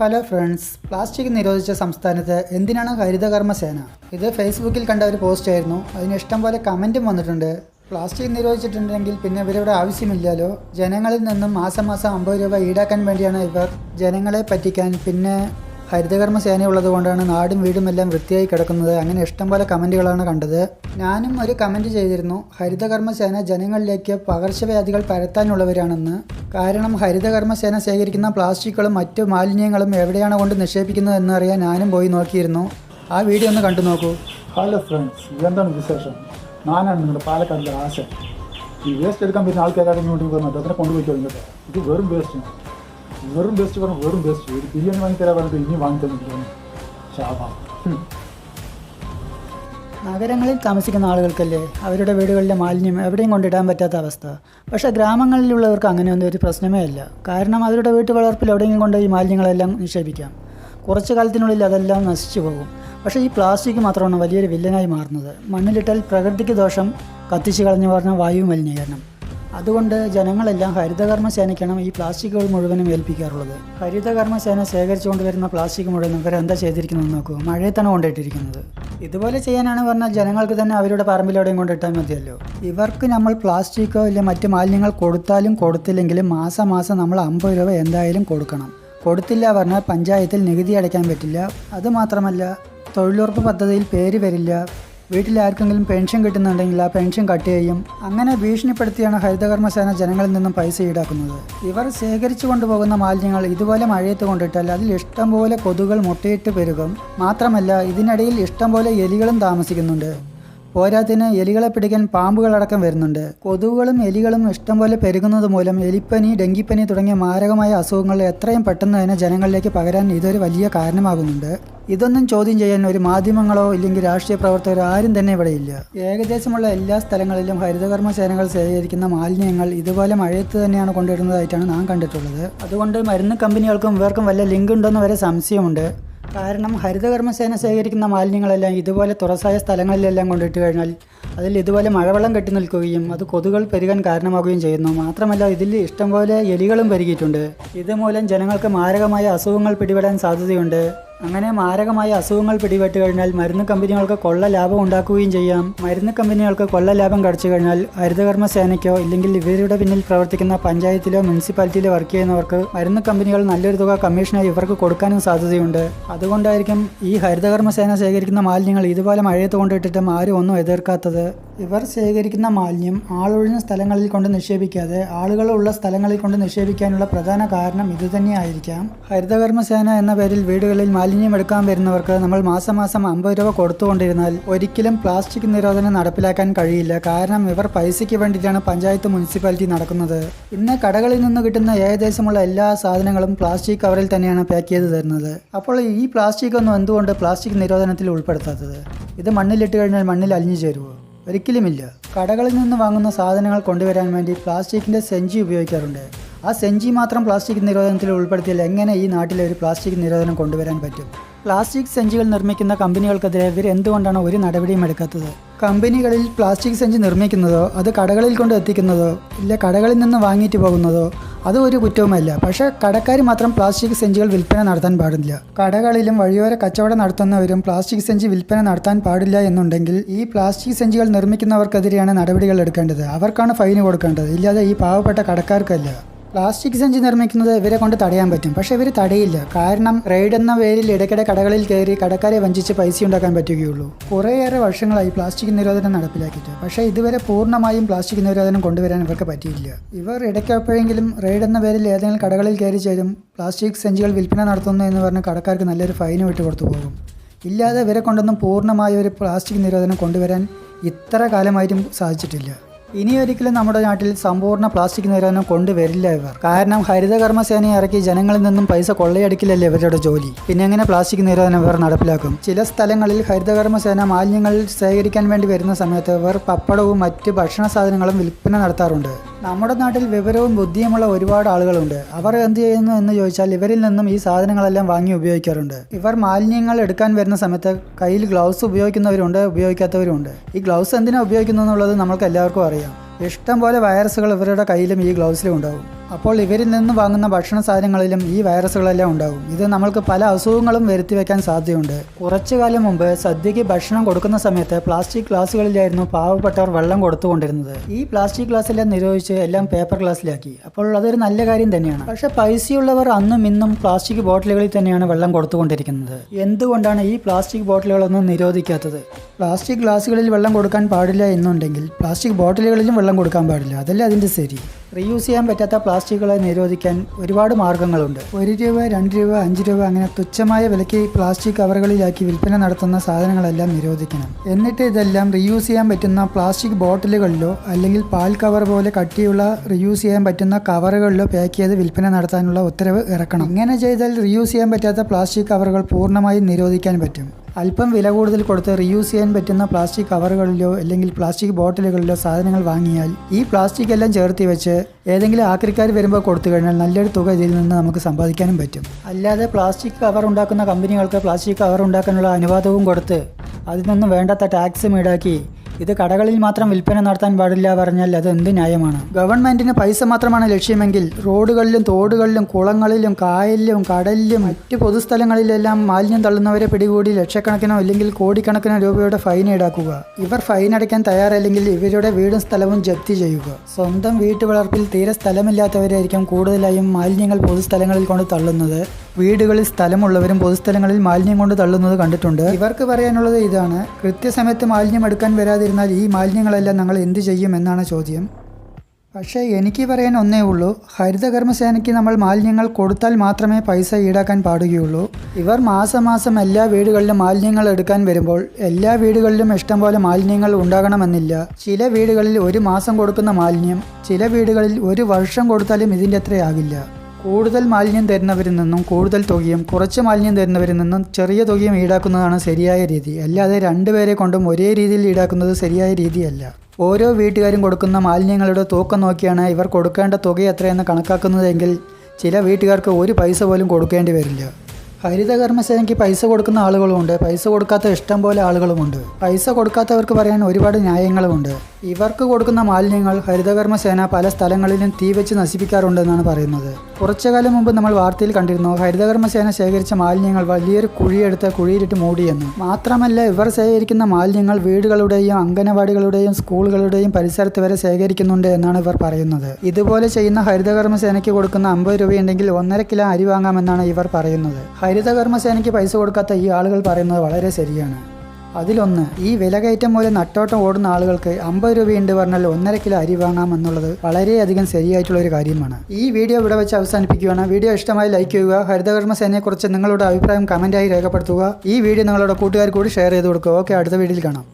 Hello friends. Plastic നിരോധിച്ച സംസ്ഥാനത്ത് എന്തിനാണ് ഹരിതകർമ്മ സേന? ഇത് ഫേസ്ബുക്കിൽ കണ്ട ഒരു പോസ്റ്റ് ആയിരുന്നു. അതിന് ഇഷ്ടം പോലെ കമന്റും വന്നിട്ടുണ്ട്. പ്ലാസ്റ്റിക് നിരോധിച്ചിട്ടുണ്ടെങ്കിൽ പിന്നെ ഇവരുടെ ആവശ്യമില്ലല്ലോ. ജനങ്ങളിൽ നിന്നും മാസം മാസം അമ്പത് രൂപ ഈടാക്കാൻ വേണ്ടിയാണ് ഇവർ ജനങ്ങളെ പറ്റിക്കാൻ പിന്നെ ഹരിതകർമ്മ സേന ഉള്ളത് കൊണ്ടാണ് നാടും വീടും എല്ലാം വൃത്തിയായി കിടക്കുന്നത്. അങ്ങനെ ഇഷ്ടംപോലെ കമന്റുകളാണ് കണ്ടത്. ഞാനും ഒരു കമന്റ് ചെയ്തിരുന്നു. ഹരിതകർമ്മ സേന ജനങ്ങളിലേക്ക് പകർച്ചവ്യാധികൾ പരത്താനുള്ളവരാണെന്ന്. കാരണം ഹരിതകർമ്മ സേന ശേഖരിക്കുന്ന പ്ലാസ്റ്റിക്കുകളും മറ്റു മാലിന്യങ്ങളും എവിടെയാണ് കൊണ്ട് നിക്ഷേപിക്കുന്നത് എന്നറിയാൻ ഞാനും പോയി നോക്കിയിരുന്നു. ആ വീഡിയോ ഒന്ന് കണ്ടു നോക്കൂ. ഹലോ ഫ്രണ്ട്സ് എന്താണ് വിശേഷം? ഞാനാണ് നിങ്ങളുടെ പാലക്കാടിന്റെ ആശ ഈ വേസ്റ്റ് എടുക്കാൻ പറ്റുന്ന അതിനെ കൊണ്ടുപോയി കഴിഞ്ഞിട്ട് ഇത് വെറും വേസ്റ്റ് വെറും ബെസ്റ്റ് പറഞ്ഞു വെറും ബെസ്റ്റ് ഒരു ബിരിയാണി വാങ്ങി തരാൻ പറഞ്ഞിട്ട് ഇനി വാങ്ങി തന്നിട്ട് ശാപ നഗരങ്ങളിൽ താമസിക്കുന്ന ആളുകൾക്കല്ലേ അവരുടെ വീടുകളിലെ മാലിന്യം എവിടെയും കൊണ്ടിടാൻ പറ്റാത്ത അവസ്ഥ. പക്ഷേ ഗ്രാമങ്ങളിലുള്ളവർക്ക് അങ്ങനെയൊന്നും ഒരു പ്രശ്നമേ അല്ല. കാരണം അവരുടെ വീട്ടു വളർപ്പിൽ എവിടെയെങ്കിലും കൊണ്ട് ഈ മാലിന്യങ്ങളെല്ലാം നിക്ഷേപിക്കാം. കുറച്ച് കാലത്തിനുള്ളിൽ അതെല്ലാം നശിച്ചു പോകും. പക്ഷേ ഈ പ്ലാസ്റ്റിക് മാത്രമാണ് വലിയൊരു വില്ലനായി മാറുന്നത്. മണ്ണിലിട്ടാൽ പ്രകൃതിക്ക് ദോഷം കത്തിച്ച് കളഞ്ഞു പറഞ്ഞ വായു മലിനീകരണം. അതുകൊണ്ട് ജനങ്ങളെല്ലാം ഹരിതകർമ്മസേനയ്ക്കാണ് ഈ പ്ലാസ്റ്റിക്കുകൾ മുഴുവനും ഏൽപ്പിക്കാറുള്ളത്. ഹരിതകർമ്മസേന ശേഖരിച്ചുകൊണ്ട് വരുന്ന പ്ലാസ്റ്റിക് മുഴുവൻ ഇവർ എന്താ ചെയ്തിരിക്കുന്നത് നോക്കൂ. മഴയത്താണ് കൊണ്ടിട്ടിരിക്കുന്നത് ഇതുപോലെ ചെയ്യാനാണ് പറഞ്ഞാൽ ജനങ്ങൾക്ക് തന്നെ അവരുടെ പറമ്പിലെവിടെയും കൊണ്ടിട്ടാൽ മതിയല്ലോ. ഇവർക്ക് നമ്മൾ പ്ലാസ്റ്റിക്കോ ഇല്ല മറ്റ് മാലിന്യങ്ങൾ കൊടുത്താലും കൊടുത്തില്ലെങ്കിലും മാസം മാസം നമ്മൾ അമ്പത് രൂപ എന്തായാലും കൊടുക്കണം. കൊടുത്തില്ല പറഞ്ഞാൽ പഞ്ചായത്തിൽ നികുതി അടയ്ക്കാൻ പറ്റില്ല. അതുമാത്രമല്ല തൊഴിലുറപ്പ് പദ്ധതിയിൽ പേര് വരില്ല. വീട്ടിൽ ആർക്കെങ്കിലും പെൻഷൻ കിട്ടുന്നുണ്ടെങ്കിൽ ആ പെൻഷൻ കട്ട് ചെയ്യും. അങ്ങനെ ഭീഷണിപ്പെടുത്തിയാണ് ഹരിതകർമ്മസേന ജനങ്ങളിൽ നിന്നും പൈസ ഈടാക്കുന്നത്. ഇവർ ശേഖരിച്ചു കൊണ്ടുപോകുന്ന മാലിന്യങ്ങൾ ഇതുപോലെ മഴയത്ത് കൊണ്ടിട്ടാൽ അതിൽ ഇഷ്ടംപോലെ കൊതുകൾ മുട്ടയിട്ട് പെരുകും. മാത്രമല്ല ഇതിനിടയിൽ ഇഷ്ടംപോലെ എലികളും താമസിക്കുന്നുണ്ട്. പോരാത്തിന് എലികളെ പിടിക്കാൻ പാമ്പുകളടക്കം വരുന്നുണ്ട്. കൊതുകുകളും എലികളും ഇഷ്ടംപോലെ പെരുകുന്നത് മൂലം എലിപ്പനി ഡെങ്കിപ്പനി തുടങ്ങിയ മാരകമായ അസുഖങ്ങൾ എത്രയും പെട്ടെന്ന് തന്നെ ജനങ്ങളിലേക്ക് പകരാൻ ഇതൊരു വലിയ കാരണമാകുന്നുണ്ട്. ഇതൊന്നും ചോദ്യം ചെയ്യാൻ ഒരു മാധ്യമങ്ങളോ ഇല്ലെങ്കിൽ രാഷ്ട്രീയ പ്രവർത്തകരോ ആരും തന്നെ ഇവിടെയില്ല ഏകദേശമുള്ള എല്ലാ സ്ഥലങ്ങളിലും ഹരിതകർമ്മ സേനകൾ ശേഖരിക്കുന്ന മാലിന്യങ്ങൾ ഇതുപോലെ മഴയത്ത് തന്നെയാണ് കൊണ്ടുവരുന്നതായിട്ടാണ് നാം കണ്ടിട്ടുള്ളത്. അതുകൊണ്ട് മരുന്ന് കമ്പനികൾക്കും ഇവർക്കും വല്ല ലിങ്ക് ഉണ്ടോയെന്ന് വരെ സംശയമുണ്ട്. കാരണം ഹരിതകർമ്മസേന ശേഖരിക്കുന്ന മാലിന്യങ്ങളെല്ലാം ഇതുപോലെ തുറസായ സ്ഥലങ്ങളിലെല്ലാം കൊണ്ടിട്ട് കഴിഞ്ഞാൽ അതിൽ ഇതുപോലെ മഴവെള്ളം കെട്ടി നിൽക്കുകയും അത് കൊതുകൾ പെരുകാൻ കാരണമാവുകയും ചെയ്യുന്നു. മാത്രമല്ല ഇതിൽ ഇഷ്ടംപോലെ എലികളും പെരുകിയിട്ടുണ്ട്. ഇതുമൂലം ജനങ്ങൾക്ക് മാരകമായ അസുഖങ്ങൾ പിടിപെടാൻ സാധ്യതയുണ്ട്. അങ്ങനെ മാരകമായ അസുഖങ്ങൾ പിടിപെട്ട് കഴിഞ്ഞാൽ മരുന്ന് കമ്പനികൾക്ക് കൊള്ള ലാഭം ഉണ്ടാക്കുകയും ചെയ്യാം. മരുന്ന് കമ്പനികൾക്ക് കൊള്ള ലാഭം കടച്ചു കഴിഞ്ഞാൽ ഹരിതകർമ്മ സേനയ്ക്കോ ഇല്ലെങ്കിൽ ഇവരുടെ പിന്നിൽ പ്രവർത്തിക്കുന്ന പഞ്ചായത്തിലോ മുനിസിപ്പാലിറ്റിയിലോ വർക്ക് ചെയ്യുന്നവർക്ക് മരുന്ന് കമ്പനികൾ നല്ലൊരു തുക കമ്മീഷനായി ഇവർക്ക് കൊടുക്കാനും സാധ്യതയുണ്ട്. അതുകൊണ്ടായിരിക്കും ഈ ഹരിതകർമ്മ സേന ശേഖരിക്കുന്ന മാലിന്യങ്ങൾ ഇതുപോലെ മഴയത്ത് കൊണ്ടിട്ടിട്ടും ആരും ഒന്നും എതിർക്കാത്തത്. ഇവർ ശേഖരിക്കുന്ന മാലിന്യം ആളൊഴിഞ്ഞ സ്ഥലങ്ങളിൽ കൊണ്ട് നിക്ഷേപിക്കാതെ ആളുകളുള്ള സ്ഥലങ്ങളിൽ കൊണ്ട് നിക്ഷേപിക്കാനുള്ള പ്രധാന കാരണം ഇതുതന്നെയായിരിക്കാം. ഹരിതകർമ്മ സേന എന്ന പേരിൽ വീടുകളിൽ മാലിന്യം എടുക്കാൻ വരുന്നവർക്ക് നമ്മൾ മാസം മാസം അമ്പത് രൂപ കൊടുത്തുകൊണ്ടിരുന്നാൽ ഒരിക്കലും പ്ലാസ്റ്റിക് നിരോധനം നടപ്പിലാക്കാൻ കഴിയില്ല. കാരണം ഇവർ പൈസയ്ക്ക് വേണ്ടിയിട്ടാണ് പഞ്ചായത്ത് മുനിസിപ്പാലിറ്റി നടക്കുന്നത്. ഇന്ന് കടകളിൽ നിന്ന് കിട്ടുന്ന ഏകദേശമുള്ള എല്ലാ സാധനങ്ങളും പ്ലാസ്റ്റിക് കവറിൽ തന്നെയാണ് പാക്ക് ചെയ്ത് തരുന്നത്. അപ്പോൾ ഈ പ്ലാസ്റ്റിക് ഒന്നും എന്തുകൊണ്ട് പ്ലാസ്റ്റിക് നിരോധനത്തിൽ ഉൾപ്പെടുത്താത്തത്? ഇത് മണ്ണിലിട്ട് കഴിഞ്ഞാൽ മണ്ണിൽ അലിഞ്ഞു ചേരുമോ ഒരിക്കലുമില്ല. കടകളിൽ നിന്ന് വാങ്ങുന്ന സാധനങ്ങൾ കൊണ്ടുവരാൻ വേണ്ടി പ്ലാസ്റ്റിക്കിന്റെ സെഞ്ചി ഉപയോഗിക്കാറുണ്ട്. ആ സെഞ്ചി മാത്രം പ്ലാസ്റ്റിക് നിരോധനത്തിൽ ഉൾപ്പെടുത്തിയാൽ എങ്ങനെ ഈ നാട്ടിലെ ഒരു പ്ലാസ്റ്റിക് നിരോധനം കൊണ്ടുവരാൻ പറ്റും? പ്ലാസ്റ്റിക് സെഞ്ചികൾ നിർമ്മിക്കുന്ന കമ്പനികൾക്കെതിരെ ഇവർ എന്തുകൊണ്ടാണ് ഒരു നടപടിയും എടുക്കാത്തത്? കമ്പനികളിൽ പ്ലാസ്റ്റിക് സെഞ്ചി നിർമ്മിക്കുന്നതോ അത് കടകളിൽ കൊണ്ട് എത്തിക്കുന്നതോ ഇല്ല കടകളിൽ നിന്ന് വാങ്ങിയിട്ട് പോകുന്നതോ അത് ഒരു കുറ്റവുമല്ല. പക്ഷേ കടക്കാർ മാത്രം പ്ലാസ്റ്റിക് സെഞ്ചികൾ വിൽപ്പന നടത്താൻ പാടില്ല. കടകളിലും വഴിയോര കച്ചവടം നടത്തുന്നവരും പ്ലാസ്റ്റിക് സെഞ്ചി വിൽപ്പന നടത്താൻ പാടില്ല എന്നുണ്ടെങ്കിൽ ഈ പ്ലാസ്റ്റിക് സെഞ്ചികൾ നിർമ്മിക്കുന്നവർക്കെതിരെയാണ് നടപടികൾ എടുക്കേണ്ടത്. അവർക്കാണ് ഫൈൻ കൊടുക്കേണ്ടത്. ഇല്ലാതെ ഈ പാവപ്പെട്ട കടക്കാർക്കല്ല. പ്ലാസ്റ്റിക് സഞ്ചി നിർമ്മിക്കുന്നത് ഇവരെ കൊണ്ട് തടയാൻ പറ്റും. പക്ഷേ ഇവർ തടയില്ല. കാരണം റെയ്ഡ് എന്ന പേരിൽ ഇടയ്ക്കിടെ കടകളിൽ കയറി കടക്കാരെ വഞ്ചിച്ച് പൈസ ഉണ്ടാക്കാൻ പറ്റുകയുള്ളൂ. കുറേയേറെ വർഷങ്ങളായി പ്ലാസ്റ്റിക് നിരോധനം നടപ്പിലാക്കിയിട്ട്. പക്ഷേ ഇതുവരെ പൂർണമായും പ്ലാസ്റ്റിക് നിരോധനം കൊണ്ടുവരാൻ ഇവർക്ക് പറ്റിയില്ല. ഇവർ ഇടയ്ക്കെപ്പോഴെങ്കിലും റെയ്ഡ് എന്ന പേരിൽ ഏതെങ്കിലും കടകളിൽ കയറി ചേരും പ്ലാസ്റ്റിക് സഞ്ചികൾ വിൽപ്പന നടത്തുന്നു എന്ന് പറഞ്ഞ് കടക്കാർക്ക് നല്ലൊരു ഫൈൻ ഇട്ട് കൊടുത്തു പോകും. ഇല്ലാതെ ഇവരെ കൊണ്ടൊന്നും പൂർണമായ ഒരു പ്ലാസ്റ്റിക് നിരോധനം കൊണ്ടുവരാൻ ഇത്ര കാലമായിട്ടും സാധിച്ചിട്ടില്ല. ഇനി ഒരിക്കലും നമ്മുടെ നാട്ടിൽ സമ്പൂർണ പ്ലാസ്റ്റിക് നിരോധനം കൊണ്ടുവരില്ല ഇവർ. കാരണം ഹരിതകർമ്മ സേനയെ ഇറക്കി ജനങ്ങളിൽ നിന്നും പൈസ കൊള്ളയടിക്കില്ലല്ലേ ഇവരുടെ ജോലി. പിന്നെ എങ്ങനെ പ്ലാസ്റ്റിക് നിരോധനം ഇവർ നടപ്പിലാക്കും? ചില സ്ഥലങ്ങളിൽ ഹരിതകർമ്മ സേന മാലിന്യങ്ങൾ ശേഖരിക്കാൻ വേണ്ടി വരുന്ന സമയത്ത് ഇവർ പപ്പടവും മറ്റ് ഭക്ഷണ സാധനങ്ങളും വിൽപ്പന നടത്താറുണ്ട്. നമ്മുടെ നാട്ടിൽ വിവരവും ബുദ്ധിയുമുള്ള ഒരുപാട് ആളുകളുണ്ട്. അവർ എന്ത് ചെയ്യുന്നു എന്ന് ചോദിച്ചാൽ ഇവരിൽ നിന്നും ഈ സാധനങ്ങളെല്ലാം വാങ്ങി ഉപയോഗിക്കാറുണ്ട്. ഇവർ മാലിന്യങ്ങൾ എടുക്കാൻ വരുന്ന സമയത്ത് കയ്യിൽ ഗ്ലൗസ് ഉപയോഗിക്കുന്നവരുണ്ട് ഉപയോഗിക്കാത്തവരുണ്ട് ഈ ഗ്ലൗസ് എന്തിനാണ് ഉപയോഗിക്കുന്നു എന്നുള്ളത് നമ്മൾക്ക് എല്ലാവർക്കും അറിയാം. ഇഷ്ടം പോലെ വൈറസുകൾ ഇവരുടെ കയ്യിലും ഈ ഗ്ലൗസിലും ഉണ്ടാവും. അപ്പോൾ ഇവരിൽ നിന്ന് വാങ്ങുന്ന ഭക്ഷണ സാധനങ്ങളിലും ഈ വൈറസുകളെല്ലാം ഉണ്ടാകും. ഇത് നമ്മൾക്ക് പല അസുഖങ്ങളും വരുത്തി വെക്കാൻ സാധ്യതയുണ്ട്. കുറച്ചു കാലം മുമ്പ് സദ്യയ്ക്ക് ഭക്ഷണം കൊടുക്കുന്ന സമയത്ത് പ്ലാസ്റ്റിക് ഗ്ലാസ്സുകളിലായിരുന്നു പാവപ്പെട്ടവർ വെള്ളം കൊടുത്തുകൊണ്ടിരുന്നത്. ഈ പ്ലാസ്റ്റിക് ഗ്ലാസ്സെല്ലാം നിരോധിച്ച് എല്ലാം പേപ്പർ ഗ്ലാസ്സിലാക്കി. അപ്പോൾ അതൊരു നല്ല കാര്യം തന്നെയാണ്. പക്ഷെ പൈസയുള്ളവർ അന്നും ഇന്നും പ്ലാസ്റ്റിക് ബോട്ടിലുകളിൽ തന്നെയാണ് വെള്ളം കൊടുത്തുകൊണ്ടിരിക്കുന്നത്. എന്തുകൊണ്ടാണ് ഈ പ്ലാസ്റ്റിക് ബോട്ടിലുകളൊന്നും നിരോധിക്കാത്തത്? പ്ലാസ്റ്റിക് ഗ്ലാസ്സുകളിൽ വെള്ളം കൊടുക്കാൻ പാടില്ല എന്നുണ്ടെങ്കിൽ പ്ലാസ്റ്റിക് ബോട്ടിലുകളിലും വെള്ളം കൊടുക്കാൻ പാടില്ല. അതല്ലേ അതിന്റെ ശരി? റീയൂസ് ചെയ്യാൻ പറ്റാത്ത പ്ലാസ്റ്റിക്കുകളെ നിരോധിക്കാൻ ഒരുപാട് മാർഗങ്ങളുണ്ട്. ഒരു രൂപ രണ്ട് രൂപ അഞ്ച് രൂപ അങ്ങനെ തുച്ഛമായ വിലയ്ക്ക് പ്ലാസ്റ്റിക് കവറുകളിലാക്കി വിൽപ്പന നടത്തുന്ന സാധനങ്ങളെല്ലാം നിരോധിക്കണം. എന്നിട്ട് ഇതെല്ലാം റീയൂസ് ചെയ്യാൻ പറ്റുന്ന പ്ലാസ്റ്റിക് ബോട്ടിലുകളിലോ അല്ലെങ്കിൽ പാൽ കവർ പോലെ കട്ടിയുള്ള റീയൂസ് ചെയ്യാൻ പറ്റുന്ന കവറുകളിലോ പാക്ക് ചെയ്ത് വിൽപ്പന നടത്താനുള്ള ഉത്തരവ് ഇറക്കണം. ഇങ്ങനെ ചെയ്താൽ റീയൂസ് ചെയ്യാൻ പറ്റാത്ത പ്ലാസ്റ്റിക് കവറുകൾ പൂർണമായും നിരോധിക്കാൻ പറ്റും. അല്പം വില കൂടുതൽ കൊടുത്ത് റീയൂസ് ചെയ്യാൻ പറ്റുന്ന പ്ലാസ്റ്റിക് കവറുകളിലോ അല്ലെങ്കിൽ പ്ലാസ്റ്റിക് ബോട്ടിലുകളിലോ സാധനങ്ങൾ വാങ്ങിയാൽ ഈ പ്ലാസ്റ്റിക് എല്ലാം ചേർത്തി വെച്ച് ഏതെങ്കിലും ആക്രിക്കാർ വരുമ്പോൾ കൊടുത്തു കഴിഞ്ഞാൽ നല്ലൊരു തുക ഇതിൽ നിന്ന് നമുക്ക് സമ്പാദിക്കാനും പറ്റും. അല്ലാതെ പ്ലാസ്റ്റിക് കവർ ഉണ്ടാക്കുന്ന കമ്പനികൾക്ക് പ്ലാസ്റ്റിക് കവർ ഉണ്ടാക്കാനുള്ള അനുവാദവും കൊടുത്ത് അതിൽ നിന്നും വേണ്ടാത്ത ടാക്സും ഈടാക്കി ഇത് കടകളിൽ മാത്രം വിൽപ്പന നടത്താൻ പാടില്ല പറഞ്ഞാൽ അത് എന്ത് ന്യായമാണ്? ഗവൺമെന്റിന് പൈസ മാത്രമാണ് ലക്ഷ്യമെങ്കിൽ റോഡുകളിലും തോടുകളിലും കുളങ്ങളിലും കായലിലും കടലിലും മറ്റ് പൊതുസ്ഥലങ്ങളിലെല്ലാം മാലിന്യം തള്ളുന്നവരെ പിടികൂടി ലക്ഷക്കണക്കിനോ അല്ലെങ്കിൽ കോടിക്കണക്കിനോ രൂപയുടെ ഫൈൻ ഈടാക്കുക. ഇവർ ഫൈൻ അടയ്ക്കാൻ തയ്യാറല്ലെങ്കിൽ ഇവരുടെ വീടും സ്ഥലവും ജപ്തി ചെയ്യുക. സ്വന്തം വീട്ടുവളർപ്പിൽ തീരെ സ്ഥലമില്ലാത്തവരായിരിക്കും കൂടുതലായും മാലിന്യങ്ങൾ പൊതുസ്ഥലങ്ങളിൽ കൊണ്ട് തള്ളുന്നത്. വീടുകളിൽ സ്ഥലമുള്ളവരും പൊതുസ്ഥലങ്ങളിൽ മാലിന്യം കൊണ്ട് തള്ളുന്നത് കണ്ടിട്ടുണ്ട്. ഇവർക്ക് പറയാനുള്ളത് ഇതാണ്. കൃത്യസമയത്ത് മാലിന്യം എടുക്കാൻ വരാതിരുന്നാൽ ഈ മാലിന്യങ്ങളെല്ലാം ഞങ്ങൾ എന്ത് ചെയ്യും എന്നാണ് ചോദ്യം. പക്ഷേ എനിക്ക് പറയാൻ ഒന്നേ ഉള്ളൂ. ഹരിതകർമ്മസേനയ്ക്ക് നമ്മൾ മാലിന്യങ്ങൾ കൊടുത്താൽ മാത്രമേ പൈസ ഈടാക്കാൻ പാടുകയുള്ളൂ. ഇവർ മാസം മാസം എല്ലാ വീടുകളിലും മാലിന്യങ്ങൾ എടുക്കാൻ വരുമ്പോൾ എല്ലാ വീടുകളിലും ഇഷ്ടംപോലെ മാലിന്യങ്ങൾ ഉണ്ടാകണമെന്നില്ല. ചില വീടുകളിൽ ഒരു മാസം കൊടുക്കുന്ന മാലിന്യം ചില വീടുകളിൽ ഒരു വർഷം കൊടുത്താലും ഇതിന്റെ അത്രയാകില്ല കൂടുതൽ മാലിന്യം തരുന്നവരിൽ നിന്നും കൂടുതൽ തുകയും കുറച്ച് മാലിന്യം തരുന്നവരിൽ നിന്നും ചെറിയ തുകയും ഈടാക്കുന്നതാണ് ശരിയായ രീതി. അല്ലാതെ രണ്ടുപേരെ കൊണ്ടും ഒരേ രീതിയിൽ ഈടാക്കുന്നത് ശരിയായ രീതിയല്ല. ഓരോ വീട്ടുകാരും കൊടുക്കുന്ന മാലിന്യങ്ങളുടെ തൂക്കം നോക്കിയാണ് ഇവർ കൊടുക്കേണ്ട തുക എത്രയെന്ന് കണക്കാക്കുന്നതെങ്കിൽ ചില വീട്ടുകാർക്ക് ഒരു പൈസ പോലും കൊടുക്കേണ്ടി വരില്ല. ഹരിതകർമ്മസേനയ്ക്ക് പൈസ കൊടുക്കുന്ന ആളുകളുമുണ്ട്. പൈസ കൊടുക്കാത്ത ഇഷ്ടം പോലെ ആളുകളുമുണ്ട്. പൈസ കൊടുക്കാത്തവർക്ക് പറയാൻ ഒരുപാട് ന്യായങ്ങളുമുണ്ട്. ഇവർക്ക് കൊടുക്കുന്ന മാലിന്യങ്ങൾ ഹരിതകർമ്മസേന പല സ്ഥലങ്ങളിലും തീ വെച്ച് നശിപ്പിക്കാറുണ്ടെന്നാണ് പറയുന്നത്. കുറച്ചു കാലം മുമ്പ് നമ്മൾ വാർത്തയിൽ കണ്ടിരുന്നു ഹരിതകർമ്മസേന ശേഖരിച്ച മാലിന്യങ്ങൾ വലിയൊരു കുഴിയെടുത്ത് കുഴിയിലിട്ട് മൂടിയെന്ന്. മാത്രമല്ല ഇവർ ശേഖരിക്കുന്ന മാലിന്യങ്ങൾ വീടുകളുടെയും അംഗനവാടികളുടെയും സ്കൂളുകളുടെയും പരിസരത്ത് വരെ ശേഖരിക്കുന്നുണ്ട് എന്നാണ് ഇവർ പറയുന്നത്. ഇതുപോലെ ചെയ്യുന്ന ഹരിതകർമ്മസേനയ്ക്ക് കൊടുക്കുന്ന അമ്പത് രൂപയുണ്ടെങ്കിൽ ഒന്നര കിലോ അരി വാങ്ങാമെന്നാണ് ഇവർ പറയുന്നത്. ഹരിതകർമ്മസേനയ്ക്ക് പൈസ കൊടുക്കാത്ത ഈ ആളുകൾ പറയുന്നത് വളരെ ശരിയാണ്. അതിലൊന്ന് ഈ വിലകയറ്റം മൂലം നട്ടോട്ടം ഓടുന്ന ആളുകൾക്ക് അമ്പത് രൂപയുണ്ട് പറഞ്ഞാൽ ഒന്നര കിലോ അരി വാങ്ങാമെന്നുള്ളത് വളരെയധികം ശരിയായിട്ടുള്ള ഒരു കാര്യമാണ്. ഈ വീഡിയോ ഇവിടെ വെച്ച് അവസാനിപ്പിക്കുകയാണ്. വീഡിയോ ഇഷ്ടമായി ലൈക്ക് ചെയ്യുക ഹരിതകർമ്മ സേനയെക്കുറിച്ച് നിങ്ങളുടെ അഭിപ്രായം കമന്റായി രേഖപ്പെടുത്തുക. ഈ വീഡിയോ നിങ്ങളുടെ കൂട്ടുകാർ കൂടി ഷെയർ ചെയ്ത് കൊടുക്കുക. ഓക്കെ അടുത്ത വീഡിയോയിൽ കാണാം.